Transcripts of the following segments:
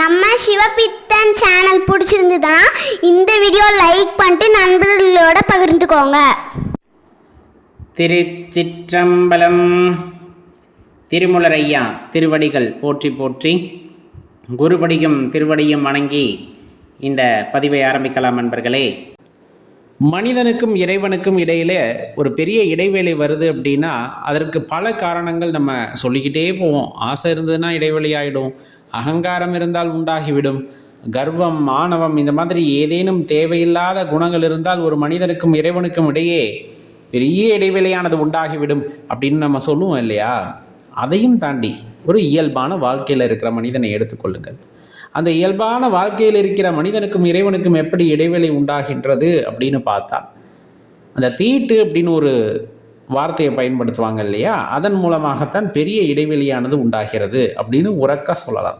நம்ம சிவபித்தன் சேனல் பிடிச்சிருந்ததுன்னா இந்த வீடியோ லைக் பண்ணிட்டு நண்பர்களோட பகிர்ந்துக்கோங்க. திருச்சிற்றம்பலம். திருமுலரையா திருவடிகள் போற்றி போற்றி குருவடியும் திருவடியும் வணங்கி இந்த பதிவை ஆரம்பிக்கலாம் நண்பர்களே. மனிதனுக்கும் இறைவனுக்கும் இடையிலே ஒரு பெரிய இடைவேளை வருது அப்படின்னா அதற்கு பல காரணங்கள் நம்ம சொல்லிக்கிட்டே போவோம். ஆசை இருந்ததுன்னா இடைவெளி ஆகிடும் அகங்காரம் இருந்தால் உண்டாகிவிடும். கர்வம் மாணவம் இந்த மாதிரி ஏதேனும் தேவையில்லாத குணங்கள் இருந்தால் ஒரு மனிதனுக்கும் இறைவனுக்கும் இடையே பெரிய இடைவெளியானது உண்டாகிவிடும் அப்படின்னு நம்ம சொல்லுவோம் இல்லையா? அதையும் தாண்டி ஒரு இயல்பான வாழ்க்கையில் இருக்கிற மனிதனை எடுத்துக்கொள்ளுங்கள் அந்த இயல்பான வாழ்க்கையில் இருக்கிற மனிதனுக்கும் இறைவனுக்கும் எப்படி இடைவெளி உண்டாகின்றது அப்படின்னு பார்த்தா அந்த தீட்டு அப்படின்னு ஒரு வார்த்தையை பயன்படுத்துவாங்க இல்லையா? அதன் மூலமாகத்தான் பெரிய இடைவெளியானது உண்டாகிறது அப்படின்னு உறக்க சொல்லலாம்.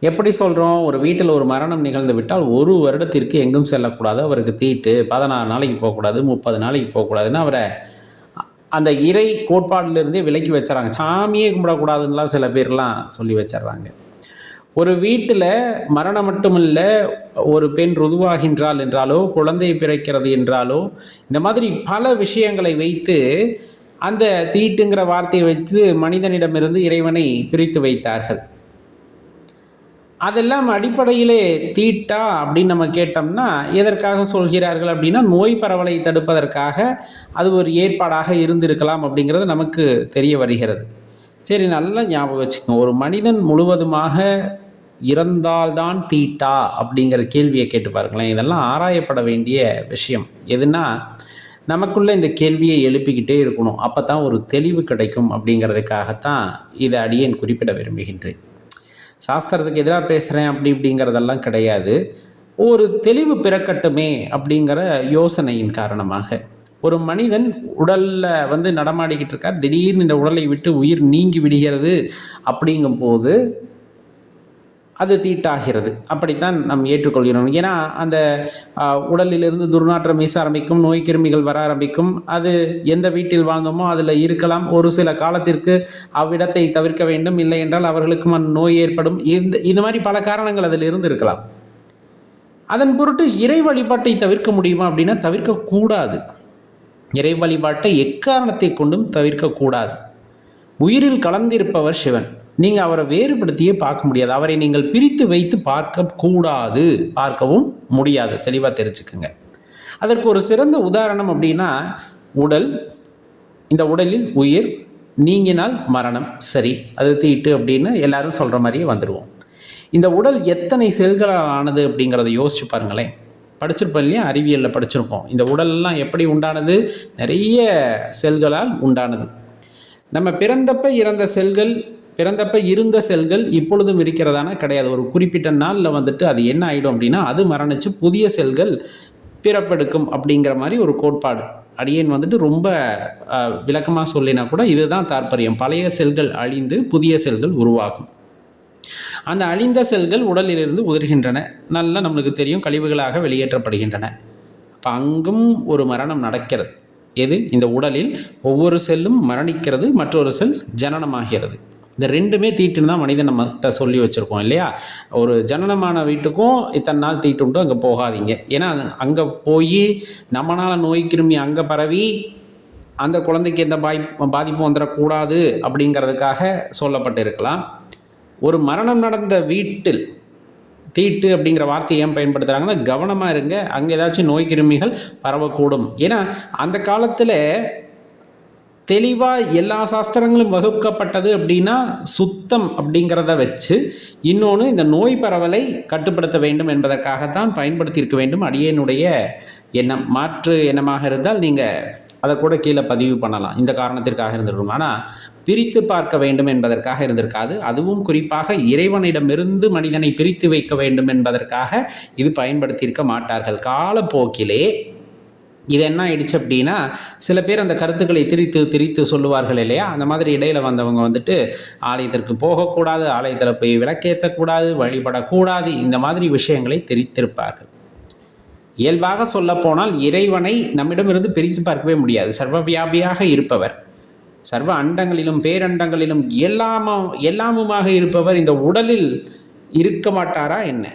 எப்படி சொல்கிறோம் ஒரு வீட்டில் ஒரு மரணம் நிகழ்ந்து விட்டால் ஒரு வருடத்திற்கு எங்கும் செல்லக்கூடாது. அவருக்கு தீட்டு பதினாறு நாளைக்கு போகக்கூடாது முப்பது நாளைக்கு போகக்கூடாதுன்னு அவரை அந்த இறை கோட்பாட்டிலிருந்தே விலக்கி வச்சிடறாங்க சாமியே கும்பிடக்கூடாதுன்னெலாம் சில பேர்லாம் சொல்லி வச்சிடுறாங்க ஒரு வீட்டில் மரணம் மட்டுமில்ல ஒரு பெண் ருதுவாகின்றாள் என்றாலோ குழந்தை பிறக்கிறது என்றாலோ இந்த மாதிரி பல விஷயங்களை வைத்து அந்த தீட்டுங்கிற வார்த்தையை வைத்து மனிதனிடமிருந்து இறைவனை பிரித்து வைத்தார்கள். அதெல்லாம் அடிப்படையிலே தீட்டா அப்படின்னு நம்ம கேட்டோம்னா எதற்காக சொல்கிறார்கள் அப்படின்னா நோய் பரவலை தடுப்பதற்காக அது ஒரு ஏற்பாடாக இருந்திருக்கலாம் அப்படிங்கிறது நமக்கு தெரிய வருகிறது. சரி நல்லா ஞாபகம் வச்சுக்கோங்க. ஒரு மனிதன் முழுவதுமாக இறந்தால்தான் தீட்டா அப்படிங்கிற கேள்வியை கேட்டு பாருங்களேன். இதெல்லாம் ஆராயப்பட வேண்டிய விஷயம். எதுனா நமக்குள்ளே இந்த கேள்வியை எழுப்பிக்கிட்டே இருக்கணும். அப்போ தான் ஒரு தெளிவு கிடைக்கும் அப்படிங்கிறதுக்காகத்தான் இதை அடியேன் குறிப்பிட விரும்புகின்றேன். சாஸ்திரத்துக்கு எதிராக பேசுகிறேன் அப்படி இப்படிங்கிறதெல்லாம் கிடையாது. ஒரு தெளிவு பிறக்கட்டுமே அப்படிங்கிற யோசனையின் காரணமாக. ஒரு மனிதன் உடலில் வந்து நடமாடிக்கிட்டு இருக்கார். திடீர்னு இந்த உடலை விட்டு உயிர் நீங்கி விடுகிறது அப்படிங்கும்போது அது தீட்டாகிறது. அப்படித்தான் நாம் ஏற்றுக்கொள்கிறோம். ஏன்னா அந்த உடலிலிருந்து துர்நாற்றம் வீச ஆரம்பிக்கும் நோய் கிருமிகள் வர ஆரம்பிக்கும். அது எந்த வீட்டில் வாழ்ந்தோமோ அதில் இருக்கலாம். ஒரு சில காலத்திற்கு அவ்விடத்தை தவிர்க்க வேண்டும். இல்லை என்றால் அவர்களுக்கும் அந்த நோய் ஏற்படும். இந்த இது மாதிரி பல காரணங்கள் அதில் இருந்து இருக்கலாம் அதன் பொருட்டு இறை வழிபாட்டை தவிர்க்க முடியுமா அப்படின்னா தவிர்க்கக்கூடாது இறை வழிபாட்டை எக்காரணத்தை கொண்டும் தவிர்க்கக்கூடாது உயிரில் கலந்திருப்பவர் சிவன். நீங்கள் அவரை வேறுபடுத்தியே பார்க்க முடியாது. அவரை நீங்கள் பிரித்து வைத்து பார்க்க கூடாது. பார்க்கவும் முடியாது. தெளிவாக தெரிஞ்சுக்குங்க. அதற்கு ஒரு சிறந்த உதாரணம் அப்படின்னா உடல். இந்த உடலில் உயிர் நீங்கினால் மரணம். சரி அது தீட்டு அப்படின்னு எல்லாரும் சொல்கிற மாதிரியே வந்துடுவோம் இந்த உடல் எத்தனை செல்களால் ஆனது அப்படிங்கிறத யோசிச்சு பாருங்களேன். படிச்சிருப்போம் இல்லையா? அறிவியலில் படிச்சிருப்போம். இந்த உடலெல்லாம் எப்படி உண்டானது? நிறைய செல்களால் உண்டானது. நம்ம பிறந்தப்ப இறந்த செல்கள் பிறந்தப்ப இருந்த செல்கள் இப்பொழுதும் இருக்கிறதானா கிடையாது. ஒரு குறிப்பிட்ட நாளில் வந்துட்டு அது என்ன ஆகிடும் அப்படின்னா அது மரணித்து புதிய செல்கள் பிறப்பெடுக்கும் அப்படிங்கிற மாதிரி ஒரு கோட்பாடு. அடியேன் வந்துட்டு ரொம்ப விளக்கமாக சொல்லினா கூட இதுதான் தாற்பயம். பழைய செல்கள் அழிந்து புதிய செல்கள் உருவாகும். அந்த அழிந்த செல்கள் உடலிலிருந்து உதிர்கின்றன. நல்லா நம்மளுக்கு தெரியும் கழிவுகளாக வெளியேற்றப்படுகின்றன. அப்போ அங்கும் ஒரு மரணம் நடக்கிறது. எது? இந்த உடலில் ஒவ்வொரு செல்லும் மரணிக்கிறது மற்றொரு செல் ஜனனமாகிறது. இந்த ரெண்டுமே தீட்டுன்னு தான் மனிதன் நம்மகிட்ட சொல்லி வச்சுருக்கோம் இல்லையா? ஒரு ஜனனமான வீட்டுக்கும் இத்தனை நாள் தீட்டுண்டும் அங்கே போகாதீங்க. ஏன்னா அங்கே போய் நம்மளால் நோய் கிருமி அங்கே பரவி அந்த குழந்தைக்கு எந்த பாய் பாதிப்பும் வந்துடக்கூடாது அப்படிங்கிறதுக்காக சொல்லப்பட்டிருக்கலாம் ஒரு மரணம் நடந்த வீட்டில் தீட்டு அப்படிங்கிற வார்த்தையை ஏன் பயன்படுத்துகிறாங்கன்னா கவனமாக இருங்க. அங்கே ஏதாச்சும் நோய் கிருமிகள் பரவக்கூடும். ஏன்னா அந்த காலத்தில் தெளிவாக எல்லா சாஸ்திரங்களும் வகுக்கப்பட்டது அப்படின்னா சுத்தம் அப்படிங்கிறத வச்சு இன்னொன்று இந்த நோய் பரவலை கட்டுப்படுத்த வேண்டும் என்பதற்காகத்தான் பயன்படுத்தியிருக்க வேண்டும். அடியேனுடைய எண்ணம். மாற்று எண்ணமாக இருந்தால் நீங்கள் அதை கூட கீழே பதிவு பண்ணலாம். இந்த காரணத்திற்காக இருந்திருக்கும். ஆனால் பிரித்து பார்க்க வேண்டும் என்பதற்காக இருந்திருக்காது. அதுவும் குறிப்பாக இறைவனிடமிருந்து மனிதனை பிரித்து வைக்க வேண்டும் என்பதற்காக இது பயன்படுத்தியிருக்க மாட்டார்கள். காலப்போக்கிலே இது என்ன ஆயிடுச்சு அப்படின்னா சில பேர் அந்த கருத்துக்களை திரித்து திரித்து சொல்லுவார்கள் இல்லையா? அந்த மாதிரி இடையில் வந்தவங்க வந்துட்டு ஆலயத்திற்கு போகக்கூடாது ஆலயத்தில் போய் விளக்கேற்றக்கூடாது வழிபடக்கூடாது இந்த மாதிரி விஷயங்களை திரித்திருப்பார்கள். இயல்பாக சொல்லப்போனால் இறைவனை நம்மிடமிருந்து பிரித்து பார்க்கவே முடியாது. சர்வ வியாபியாக இருப்பவர் சர்வ அண்டங்களிலும் பேரண்டங்களிலும் எல்லாமும் எல்லாமுமாக இருப்பவர் இந்த உடலில் இருக்க மாட்டாரா என்ன?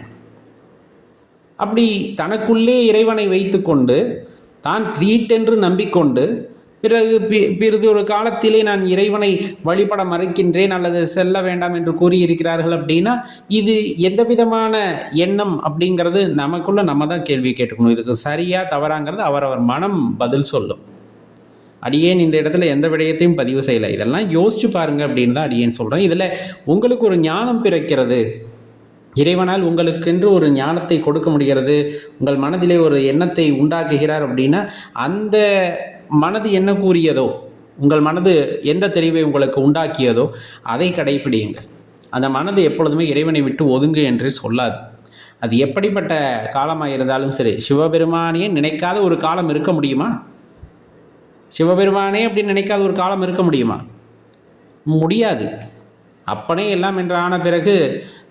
அப்படி தனக்குள்ளே இறைவனை வைத்துக்கொண்டு தான் தீட்டென்று நம்பிக்கொண்டு பிறகு பி- பிறிது ஒரு காலத்திலே நான் இறைவனை வழிபட மறுக்கின்றேன் அல்லது செல்ல வேண்டாம் என்று கூறியிருக்கிறார்கள் அப்படின்னா இது எந்த விதமான எண்ணம் அப்படிங்கிறது நமக்குள்ள நம்ம தான் கேள்வி கேட்டுக்கணும். இதுக்கு சரியா தவறாங்கிறது அவரவர் மனம் பதில் சொல்லும். அடியேன் இந்த இடத்துல எந்த விடயத்தையும் பதிவு செய்யலை. இதெல்லாம் யோசிச்சு பாருங்க அப்படின்னு தான் அடியேன் சொல்கிறேன் இதில் உங்களுக்கு ஒரு ஞானம் பிறக்கிறது. இறைவனால் உங்களுக்கென்று ஒரு ஞானத்தை கொடுக்க முடிகிறது. உங்கள் மனதிலே ஒரு எண்ணத்தை உண்டாக்குகிறார் அப்படின்னா அந்த மனது என்ன கூறியதோ உங்கள் மனது எந்த தெளிவை உங்களுக்கு உண்டாக்கியதோ அதை கடைப்பிடியுங்கள். அந்த மனது எப்பொழுதுமே இறைவனை விட்டு ஒதுங்கு என்று சொல்லாது. அது எப்படிப்பட்ட காலமாக இருந்தாலும் சரி சிவபெருமானையே நினைக்காத ஒரு காலம் இருக்க முடியுமா? சிவபெருமானே அப்படின்னு நினைக்காத ஒரு காலம் இருக்க முடியுமா? முடியாது. அப்பனே எல்லாம் என்று ஆன பிறகு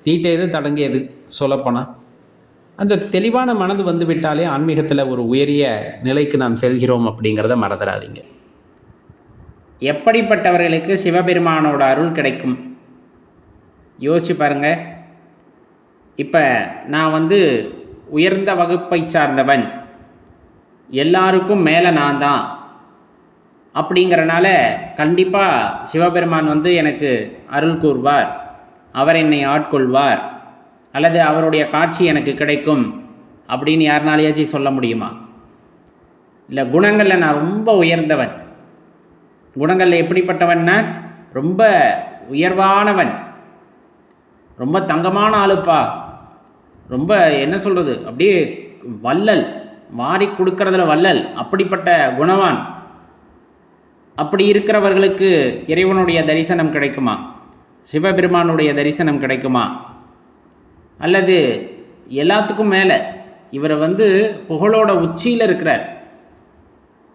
தீட்டேது தடங்கியது சொல்லப்போனால் அந்த தெளிவான மனது வந்து விட்டாலே ஆன்மீகத்தில் ஒரு உயரிய நிலைக்கு நாம் செல்கிறோம் அப்படிங்கிறத மறந்துடாதீங்க எப்படிப்பட்டவர்களுக்கு சிவபெருமானோட அருள் கிடைக்கும்? யோசிச்சு பாருங்க. இப்போ நான் வந்து உயர்ந்த வகுப்பை சார்ந்தவன். எல்லாருக்கும் மேலே நான் தான். அப்படிங்கிறனால கண்டிப்பாக சிவபெருமான் வந்து எனக்கு அருள் கூறுவார். அவர் என்னை ஆட்கொள்வார். அல்லது அவருடைய காட்சி எனக்கு கிடைக்கும் அப்படின்னு யாருனாலேயாச்சும் சொல்ல முடியுமா? இல்லை குணங்களில் நான் ரொம்ப உயர்ந்தவன். குணங்களில் எப்படிப்பட்டவன்னா ரொம்ப உயர்வானவன். ரொம்ப தங்கமான ஆளுப்பா. ரொம்ப என்ன சொல்கிறது அப்படியே வள்ளல் மாறி கொடுக்கறதுல வள்ளல் அப்படிப்பட்ட குணவான். அப்படி இருக்கிறவர்களுக்கு இறைவனுடைய தரிசனம் கிடைக்குமா? சிவபெருமானுடைய தரிசனம் கிடைக்குமா? அல்லது எல்லாத்துக்கும் மேலே இவரை வந்து புகழோட உச்சியில் இருக்கிறார்.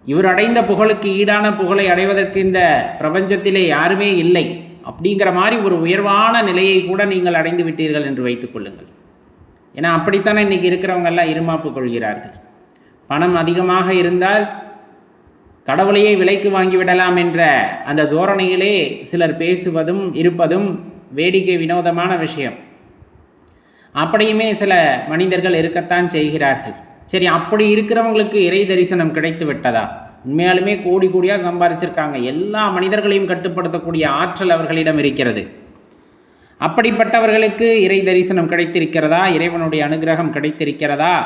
இவர் அடைந்த புகழுக்கு ஈடான புகழை அடைவதற்கு இந்த பிரபஞ்சத்திலே யாருமே இல்லை அப்படிங்கிற மாதிரி ஒரு உயர்வான நிலையை கூட நீங்கள் அடைந்து விட்டீர்கள் என்று வைத்துக் கொள்ளுங்கள். ஏன்னா அப்படித்தானே இன்னைக்கு இருக்கிறவங்கெல்லாம் இருமாப்பு கொள்கிறார்கள். பணம் அதிகமாக இருந்தால் கடவுளையே விலைக்கு வாங்கிவிடலாம் என்ற அந்த தோரணையிலே சிலர் பேசுவதும் இருப்பதும் வேடிக்கை வினோதமான விஷயம். அப்படியுமே சில மனிதர்கள் இருக்கத்தான் செய்கிறார்கள். சரி அப்படி இருக்கிறவங்களுக்கு இறை தரிசனம் கிடைத்து விட்டதா? உண்மையாலுமே கோடி கோடியாக சம்பாரிச்சிருக்காங்க. எல்லா மனிதர்களையும் கட்டுப்படுத்தக்கூடிய ஆற்றல் அவர்களிடம் இருக்கிறது. அப்படிப்பட்டவர்களுக்கு இறை தரிசனம் கிடைத்திருக்கிறதா? இறைவனுடைய அனுகிரகம் கிடைத்திருக்கிறதா?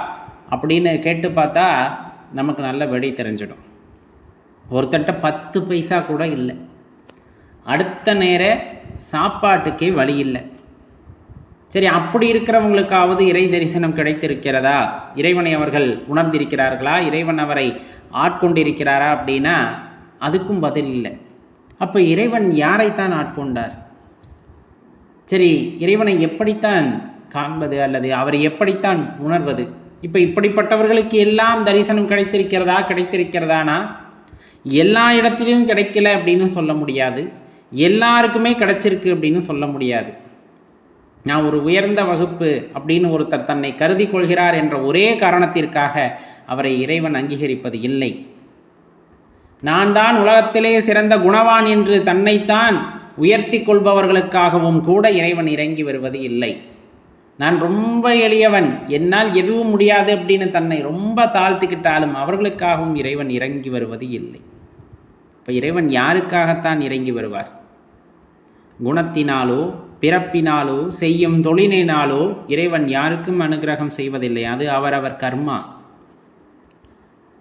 அப்படின்னு கேட்டு பார்த்தா நமக்கு நல்ல வெடி தெரிஞ்சிடும். ஒருத்தட்ட பத்து பைசா கூட இல்லை. அடுத்த நேர சாப்பாட்டுக்கே வழி இல்லை. சரி அப்படி இருக்கிறவங்களுக்காவது இறை தரிசனம் கிடைத்திருக்கிறதா? இறைவனை அவர்கள் உணர்ந்திருக்கிறார்களா? இறைவன் அவரை ஆட்கொண்டிருக்கிறாரா அப்படின்னா அதுக்கும் பதில் இல்லை. அப்போ இறைவன் யாரைத்தான் ஆட்கொண்டார்? சரி இறைவனை எப்படித்தான் காண்பது அல்லது அவரை எப்படித்தான் உணர்வது? இப்போ இப்படிப்பட்டவர்களுக்கு எல்லாம் தரிசனம் கிடைத்திருக்கிறதா கிடைத்திருக்கிறதானா? எல்லா இடத்துலையும் கிடைக்கல அப்படின்னு சொல்ல முடியாது. எல்லாருக்குமே கிடைச்சிருக்கு அப்படின்னு சொல்ல முடியாது. நான் ஒரு உயர்ந்த வகுப்பு அப்படின்னு ஒருத்தர் தன்னை கருதி கொள்கிறார் என்ற ஒரே காரணத்திற்காக அவரை இறைவன் அங்கீகரிப்பது இல்லை. நான் தான் உலகத்திலே சிறந்த குணவான் என்று தன்னைத்தான் உயர்த்தி கொள்பவர்களுக்காகவும் கூட இறைவன் இறங்கி வருவது இல்லை. நான் ரொம்ப எளியவன். என்னால் எதுவும் முடியாது அப்படின்னு தன்னை ரொம்ப தாழ்த்திக்கிட்டாலும் அவர்களுக்காகவும் இறைவன் இறங்கி வருவது இல்லை. இப்போ இறைவன் யாருக்காகத்தான் இறங்கி வருவார்? குணத்தினாலோ பிறப்பினாலோ செய்யும் தொழிலினாலோ இறைவன் யாருக்கும் அனுகிரகம் செய்வதில்லை. அது அவரவர் கர்மா.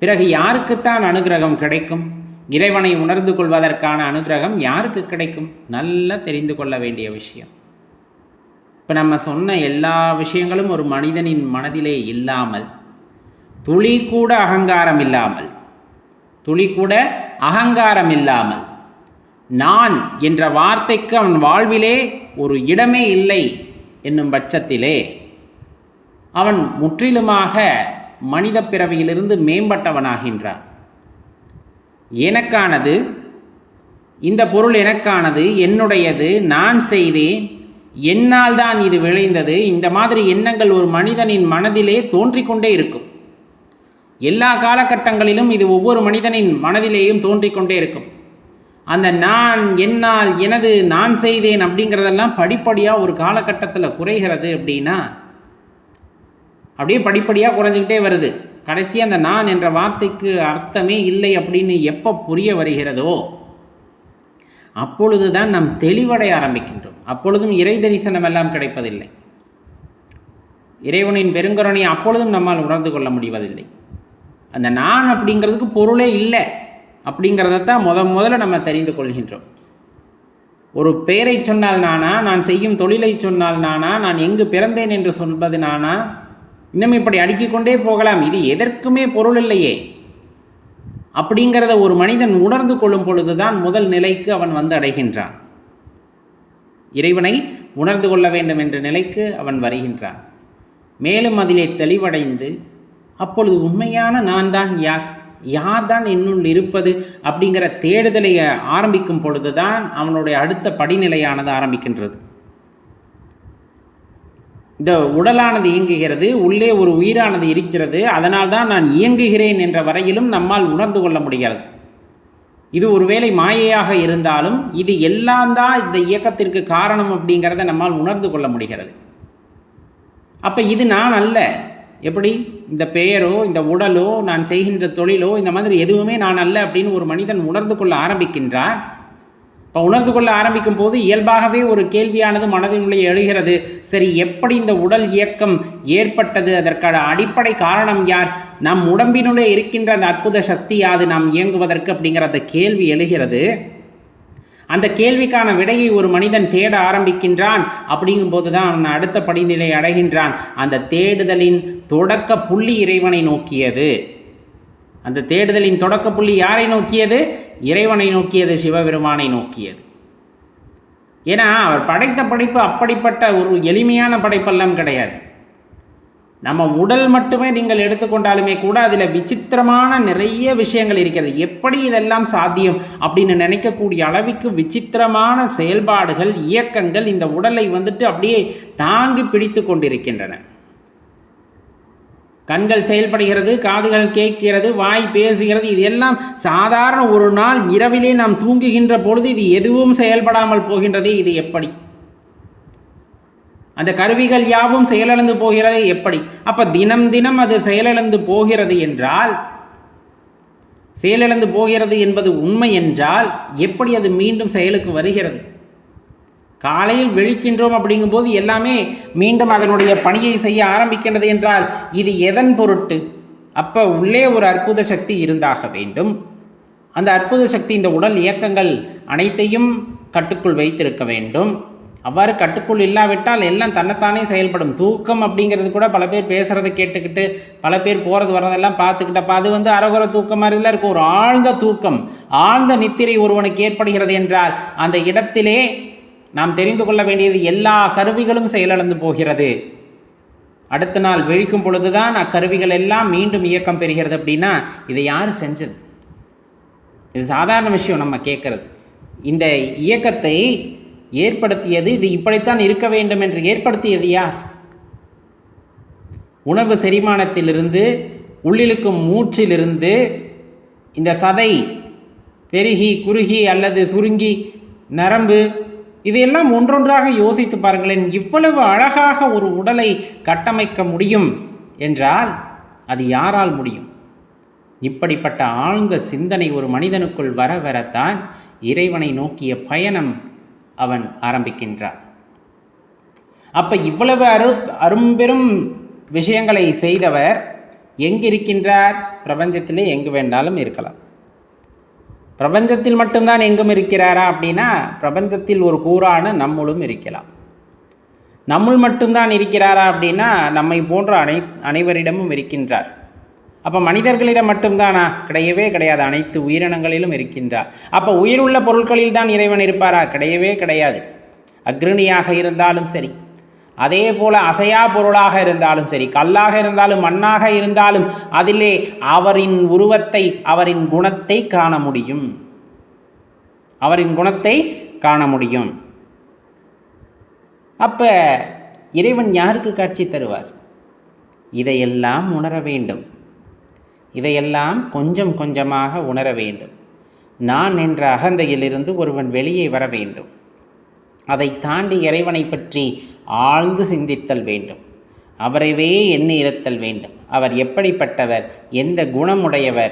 பிறகு யாருக்குத்தான் அனுகிரகம் கிடைக்கும்? இறைவனை உணர்ந்து கொள்வதற்கான அனுகிரகம் யாருக்கு கிடைக்கும்? நல்லா தெரிந்து கொள்ள வேண்டிய விஷயம். இப்போ நம்ம சொன்ன எல்லா விஷயங்களும் ஒரு மனிதனின் மனதிலே இல்லாமல் துளி கூட அகங்காரம் இல்லாமல் துளி கூட அகங்காரம் இல்லாமல் நான் என்ற வார்த்தைக்கு அவன் வாழ்விலே ஒரு இடமே இல்லை என்னும் பட்சத்திலே அவன் முற்றிலுமாக மனித பிறவியிலிருந்து மேம்பட்டவனாகின்றான். எனக்கானது இந்த பொருள் எனக்கானது என்னுடையது நான் செய்தேன் என்னால் தான் இது விளைந்தது? இந்த மாதிரி எண்ணங்கள் ஒரு மனிதனின் மனதிலே தோன்றிக்கொண்டே இருக்கும். எல்லா காலகட்டங்களிலும் இது ஒவ்வொரு மனிதனின் மனதிலேயும் தோன்றிக்கொண்டே இருக்கும். அந்த நான் என்னால் எனது நான் செய்தேன் அப்படிங்கிறதெல்லாம் படிப்படியாக ஒரு காலகட்டத்தில் குறைகிறது அப்படின்னா அப்படியே படிப்படியாக குறைஞ்சிக்கிட்டே வருது. கடைசி அந்த நான் என்ற வார்த்தைக்கு அர்த்தமே இல்லை அப்படின்னு எப்போ புரிய வருகிறதோ அப்பொழுது தான் நாம் தெளிவடைய ஆரம்பிக்கின்றோம். அப்பொழுதும் இறை தரிசனம் எல்லாம் கிடைப்பதில்லை. இறைவனின் பெருங்கருணை அப்பொழுதும் நம்மால் உணர்ந்து கொள்ள முடிவதில்லை. அந்த நான் அப்படிங்கிறதுக்கு பொருளே இல்லை அப்படிங்கிறதத்தான் முத முதல்ல நம்ம தெரிந்து கொள்கின்றோம். ஒரு பெயரை சொன்னால் நானா நான் செய்யும் தொழிலை சொன்னால் நானா நான் எங்கு பிறந்தேன் என்று சொல்வது நானா? இன்னும் இப்படி அடுக்கிக்கொண்டே போகலாம். இது எதற்குமே பொருள் இல்லையே. அப்படிங்கிறத ஒரு மனிதன் உணர்ந்து கொள்ளும் பொழுதுதான் முதல் நிலைக்கு அவன் வந்து அடைகின்றான். இறைவனை உணர்ந்து கொள்ள வேண்டும் என்ற நிலைக்கு அவன் வருகின்றான். மேலும் அதிலே தெளிவடைந்து அப்பொழுது உண்மையான நான் தான் யார்? யார் தான் என்னுள் இருப்பது? அப்படிங்கிற தேடுதலை ஆரம்பிக்கும் பொழுதுதான் அவனுடைய அடுத்த படிநிலையானது ஆரம்பிக்கின்றது. இந்த உடலானது இயங்குகிறது உள்ளே ஒரு உயிரானது இருக்கிறது அதனால் தான் நான் இயங்குகிறேன் என்ற வரையிலும் நம்மால் உணர்ந்து கொள்ள முடிகிறது இது ஒருவேளை மாயையாக இருந்தாலும் இது எல்லாம் தான் இந்த இயக்கத்திற்கு காரணம் அப்படிங்கிறத நம்மால் உணர்ந்து கொள்ள முடிகிறது. அப்போ இது நான் அல்ல. எப்படி? இந்த பெயரோ இந்த உடலோ நான் செய்கின்ற தொழிலோ இந்த மாதிரி எதுவுமே நான் அல்ல அப்படின்னு ஒரு மனிதன் உணர்ந்து கொள்ள ஆரம்பிக்கின்றான். இப்போ உணர்ந்து கொள்ள ஆரம்பிக்கும் போது இயல்பாகவே ஒரு கேள்வியானது மனதினுள்ளே எழுகிறது. சரி எப்படி இந்த உடல் இயக்கம் ஏற்பட்டது? அதற்கான அடிப்படை காரணம் யார்? நம் உடம்பினுள்ளே இருக்கின்ற அந்த அற்புத சக்தி யாது நாம் இயங்குவதற்கு அப்படிங்கிற அந்த கேள்வி எழுகிறது. அந்த கேள்விக்கான விடையை ஒரு மனிதன் தேட ஆரம்பிக்கின்றான். அப்படிங்கும்போது தான் அவன் அடுத்த படிநிலை அடைகின்றான். அந்த தேடுதலின் தொடக்க புள்ளி இறைவனை நோக்கியது. அந்த தேடுதலின் தொடக்க புள்ளி யாரை நோக்கியது? இறைவனை நோக்கியது சிவபெருமானை நோக்கியது. ஏன்னா அவர் படைத்த படைப்பு அப்படிப்பட்ட ஒரு எளிமையான படைப்பெல்லாம் கிடையாது. நம்ம உடல் மட்டுமே நீங்கள் எடுத்துக்கொண்டாலுமே கூட அதில் விசித்திரமான நிறைய விஷயங்கள் இருக்கிறது. எப்படி இதெல்லாம் சாத்தியம் அப்படின்னு நினைக்கக்கூடிய அளவுக்கு விசித்திரமான செயல்பாடுகள் இயக்கங்கள் இந்த உடலை வந்துட்டு அப்படியே தாங்கி பிடித்து கொண்டிருக்கின்றன. கண்கள் செயல்படுகிறது காதுகள் கேட்கிறது வாய் பேசுகிறது. இது எல்லாம் சாதாரண ஒரு நாள் இரவிலே நாம் தூங்குகின்ற பொழுது இது எதுவும் செயல்படாமல் போகின்றது. இது எப்படி? அந்த கருவிகள் யாவும் செயலிழந்து போகிறது எப்படி? அப்போ தினம் தினம் அது செயலிழந்து போகிறது என்றால் செயலிழந்து போகிறது என்பது உண்மை என்றால் எப்படி அது மீண்டும் செயலுக்கு வருகிறது? காலையில் விழிக்கின்றோம் அப்படிங்கும்போது எல்லாமே மீண்டும் அதனுடைய பணியை செய்ய ஆரம்பிக்கின்றது என்றால் இது எதன் பொருட்டு? அப்போ உள்ளே ஒரு அற்புத சக்தி இருந்தாக வேண்டும். அந்த அற்புத சக்தி இந்த உடல் இயக்கங்கள் அனைத்தையும் கட்டுக்குள் வைத்திருக்க வேண்டும். அவ்வாறு கட்டுக்குள் இல்லாவிட்டால் எல்லாம் தன்னைத்தானே செயல்படும். தூக்கம் அப்படிங்கிறது கூட பல பேர் பேசுகிறத கேட்டுக்கிட்டு பல பேர் போகிறது வர்றதெல்லாம் பார்த்துக்கிட்டப்ப அது வந்து அறகுற தூக்கம் மாதிரிலாம் இருக்கும் ஒரு ஆழ்ந்த தூக்கம் ஆழ்ந்த நித்திரை ஒருவனுக்கு ஏற்படுகிறது என்றால் அந்த இடத்திலே நாம் தெரிந்து கொள்ள வேண்டியது எல்லா கருவிகளும் செயலிழந்து போகிறது. அடுத்த நாள் விழிக்கும் பொழுதுதான் அக்கருவிகள் எல்லாம் மீண்டும் இயக்கம் பெறுகிறது அப்படின்னா இதை யார் செஞ்சது? இது சாதாரண விஷயம் நம்ம கேட்கறது. இந்த இயக்கத்தை ஏற்படுத்தியது இது இப்படித்தான் இருக்க வேண்டும் என்று ஏற்படுத்தியது யார்? உணவு செரிமானத்திலிருந்து உள்ளிழுக்கும் மூச்சிலிருந்து இந்த சதை பெருகி குறுகி அல்லது சுருங்கி நரம்பு இதையெல்லாம் ஒன்றொன்றாக யோசித்து பாருங்களேன் இவ்வளவு அழகாக ஒரு உடலை கட்டமைக்க முடியும் என்றால் அது யாரால் முடியும்? இப்படிப்பட்ட ஆழ்ந்த சிந்தனை ஒரு மனிதனுக்குள் வர வரத்தான் இறைவனை நோக்கிய பயணம் அவன் ஆரம்பிக்கின்றான். அப்ப இவ்வளவு அரு அரும்பெரும் விஷயங்களை செய்தவர் எங்கிருக்கின்றார்? பிரபஞ்சத்திலே எங்கு வேண்டாலும் இருக்கலாம். பிரபஞ்சத்தில் மட்டும்தான் எங்கும் இருக்கிறாரா அப்படின்னா பிரபஞ்சத்தில் ஒரு கூறான நம்மளும் இருக்கலாம். நம்முள் மட்டும்தான் இருக்கிறாரா அப்படின்னா நம்மை போன்ற அனை அனைவரிடமும் இருக்கின்றார். அப்போ மனிதர்களிடம் மட்டும்தானா? கிடையவே கிடையாது. அனைத்து உயிரினங்களிலும் இருக்கின்றார். அப்போ உயிருள்ள பொருட்களில் தான் இறைவன் இருப்பாரா? கிடையவே கிடையாது. அக்ரிணியாக இருந்தாலும் சரி. அதே போல அசையா பொருளாக இருந்தாலும் சரி கல்லாக இருந்தாலும் மண்ணாக இருந்தாலும் அதிலே அவரின் உருவத்தை அவரின் குணத்தை காண முடியும். அவரின் குணத்தை காண முடியும். அப்ப இறைவன் யாருக்கு காட்சி தருவார்? இதையெல்லாம் உணர வேண்டும். இதையெல்லாம் கொஞ்சம் கொஞ்சமாக உணர வேண்டும். நான் என்ற அகந்தையிலிருந்து ஒருவன் வெளியே வர வேண்டும். அதை தாண்டி இறைவனை பற்றி ஆழ்ந்து சிந்தித்தல் வேண்டும். அவரைவே எண்ணி இருத்தல் வேண்டும். அவர் எப்படிப்பட்டவர்? எந்த குணமுடையவர்?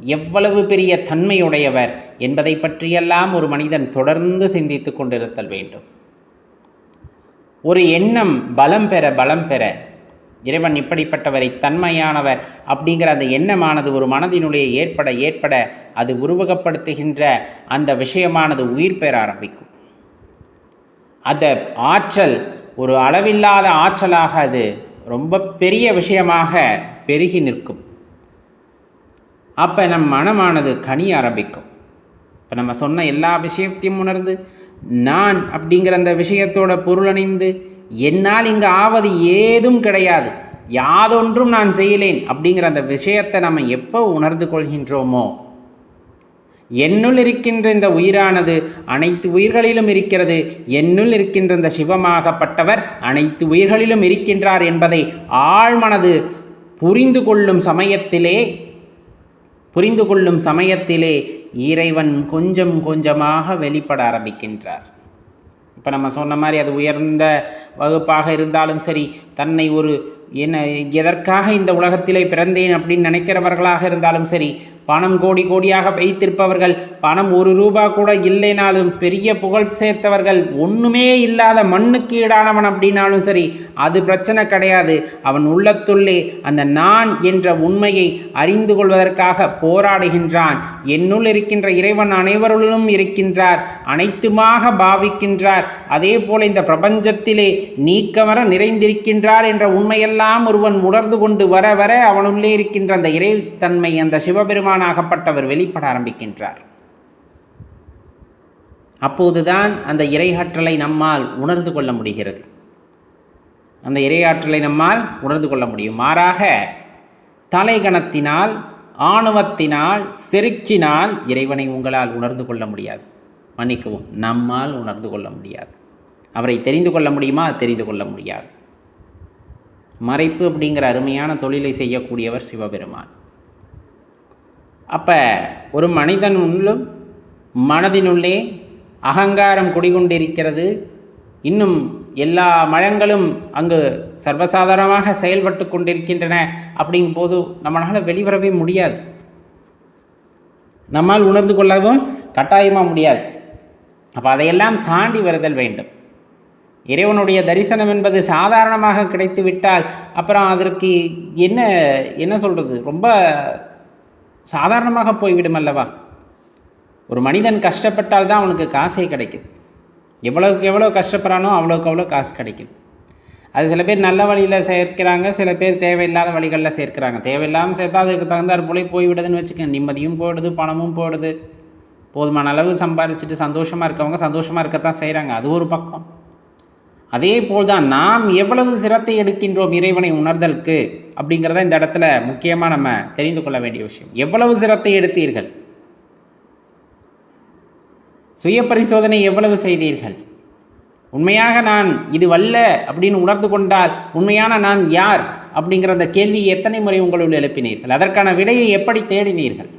எவ்வளவு பெரிய தன்மையுடையவர்? என்பதை பற்றியெல்லாம் ஒரு மனிதன் தொடர்ந்து சிந்தித்து கொண்டிருத்தல் வேண்டும். ஒரு எண்ணம் பலம் பெற பலம் பெற. இறைவன் இப்படிப்பட்டவரை தன்மையானவர் அப்படிங்கிற அந்த எண்ணமானது ஒரு மனதினுடைய ஏற்பட ஏற்பட அது உருவகப்படுத்துகின்ற அந்த விஷயமானது உயிர் பெற ஆரம்பிக்கும். அந்த ஆற்றல் ஒரு அளவில்லாத ஆற்றலாக அது ரொம்ப பெரிய விஷயமாக பெருகி நிற்கும். அப்போ நம் மனமானது கனிய ஆரம்பிக்கும். இப்போ நம்ம சொன்ன எல்லா விஷயத்தையும் உணர்ந்து நான் அப்படிங்கிற அந்த விஷயத்தோட பொருளணிந்து என்னால் இங்கே ஆவது ஏதும் கிடையாது. யாதொன்றும் நான் செய்யலேன் அப்படிங்கிற அந்த விஷயத்தை நம்ம எப்போ உணர்ந்து கொள்கின்றோமோ என்னுள் இருக்கின்ற இந்த உயிரானது அனைத்து உயிர்களிலும் இருக்கிறது. என்னுள் இருக்கின்ற இந்த சிவமாகப்பட்டவர் அனைத்து உயிர்களிலும் இருக்கின்றார் என்பதை ஆழ்மனது புரிந்து கொள்ளும் சமயத்திலே புரிந்து கொள்ளும் சமயத்திலே இறைவன் கொஞ்சம் கொஞ்சமாக வெளிப்பட ஆரம்பிக்கின்றார். இப்போ நம்ம சொன்ன மாதிரி அது உயர்ந்த வகுப்பாக இருந்தாலும் சரி தன்னை ஒரு என்ன எதற்காக இந்த உலகத்திலே பிறந்தேன் அப்படின்னு நினைக்கிறவர்களாக இருந்தாலும் சரி பணம் கோடி கோடியாக வைத்திருப்பவர்கள் பணம் ஒரு ரூபா கூட இல்லைனாலும் பெரிய புகழ் சேர்த்தவர்கள் ஒன்றுமே இல்லாத மண்ணுக்கு ஈடானவன் அப்படின்னாலும் சரி அது பிரச்சனை கிடையாது. அவன் உள்ளத்துள்ளே அந்த நான் என்ற உண்மையை அறிந்து கொள்வதற்காக போராடுகின்றான். என்னுள் இருக்கின்ற இறைவன் அனைவருளும் இருக்கின்றார் அனைத்துமாக பாவிக்கின்றார். அதே போல இந்த பிரபஞ்சத்திலே நீக்கமர நிறைந்திருக்கின்றார் என்ற உண்மையெல்லாம் ஒருவன் உணர்ந்து கொண்டு வர வர அவனுள்ளே இருக்கின்ற அந்த இறைத்தன்மை அந்த சிவபெருமானாகப்பட்டவர் வெளிப்பட ஆரம்பிக்கின்றார். அப்போதுதான் அந்த இறையாற்றலை நம்மால் உணர்ந்து கொள்ள முடிகிறது. அந்த இறையாற்றலை நம்மால் உணர்ந்து கொள்ள முடியும். மாறாக தலைகணத்தினால் ஆணவத்தினால் செருக்கினால் இறைவனை உங்களால் உணர்ந்து கொள்ள முடியாது. மன்னிக்கவும் நம்மால் உணர்ந்து கொள்ள முடியாது. அவரை தெரிந்து கொள்ள முடியுமா? தெரிந்து கொள்ள முடியாது. மறைப்பு அப்படிங்கிற அருமையான தொழிலை செய்யக்கூடியவர் சிவபெருமான். அப்போ ஒரு மனிதன் உள்ளும் மனதினுள்ளே அகங்காரம் குடிகொண்டிருக்கிறது. இன்னும் எல்லா மழங்களும் அங்கு சர்வசாதாரணமாக செயல்பட்டு கொண்டிருக்கின்றன அப்படிங்கும் போது நம்மளால் வெளிவரவே முடியாது. நம்மால் உணர்ந்து கொள்ளவும் கட்டாயமாக முடியாது. அப்போ அதையெல்லாம் தாண்டி வருதல் வேண்டும். இறைவனுடைய தரிசனம் என்பது சாதாரணமாக கிடைத்து விட்டால் அப்புறம் அதற்கு என்ன என்ன சொல்கிறது ரொம்ப சாதாரணமாக போய்விடும் அல்லவா ஒரு மனிதன் கஷ்டப்பட்டால் தான் அவனுக்கு காசே கிடைக்குது. எவ்வளோக்கு எவ்வளோ கஷ்டப்படுறானோ அவ்வளோக்கு அவ்வளோ காசு கிடைக்கும் அது சில பேர் நல்ல வழியில் சேர்க்கிறாங்க சில பேர் தேவையில்லாத வழிகளில் சேர்க்கிறாங்க. தேவையில்லாமல் சேர்த்தா அதுக்கு தகுந்தாற் போல போய்விடுதுன்னு வச்சுக்கோங்க நிம்மதியும் போயிடுது பணமும் போயிடுது போதுமான அளவு சம்பாரிச்சிட்டு சந்தோஷமாக இருக்கவங்க சந்தோஷமாக இருக்கத்தான் செய்கிறாங்க அது ஒரு பக்கம். அதே போல்தான் நாம் எவ்வளவு சிரத்தை எடுக்கின்றோம் இறைவனை உணர்தலுக்கு அப்படிங்கிறத இந்த இடத்துல முக்கியமாக நம்ம தெரிந்து கொள்ள வேண்டிய விஷயம். எவ்வளவு சிரத்தை எடுத்தீர்கள்? சுய பரிசோதனை எவ்வளவு செய்தீர்கள்? உண்மையாக நான் இது வல்ல அப்படின்னு உணர்ந்து கொண்டால் உண்மையான நான் யார்? அப்படிங்கிற அந்த கேள்வியை எத்தனை முறை உங்களுள் எழுப்பினீர்கள்? அதற்கான விடையை எப்படி தேடினீர்கள்?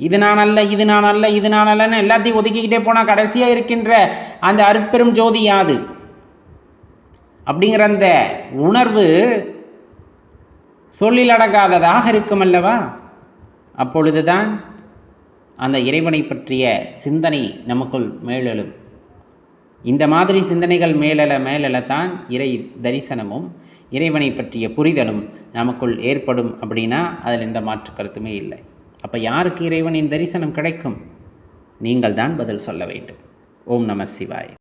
இது நான் அல்ல இது நான் அல்ல இது நான் அல்லன்னு எல்லாத்தையும் ஒதுக்கிக்கிட்டே போனால் கடைசியாக இருக்கின்ற அந்த அருட்பெரும் ஜோதி யாது? அப்படிங்கிற அந்த உணர்வு சொல்லில் அடங்காததாக இருக்கும் அல்லவா அப்பொழுதுதான் அந்த இறைவனை பற்றிய சிந்தனை நமக்குள் மேலெழும். இந்த மாதிரி சிந்தனைகள் மேலெழ தான் இறை தரிசனமும் இறைவனை பற்றிய புரிதலும் நமக்குள் ஏற்படும் அப்படின்னா அதில் எந்த மாற்று கருத்துமே இல்லை. அப்போ யாருக்கு இறைவனின் தரிசனம் கிடைக்கும்? நீங்கள் தான் பதில் சொல்ல வேண்டும். ஓம் நம சிவாய்.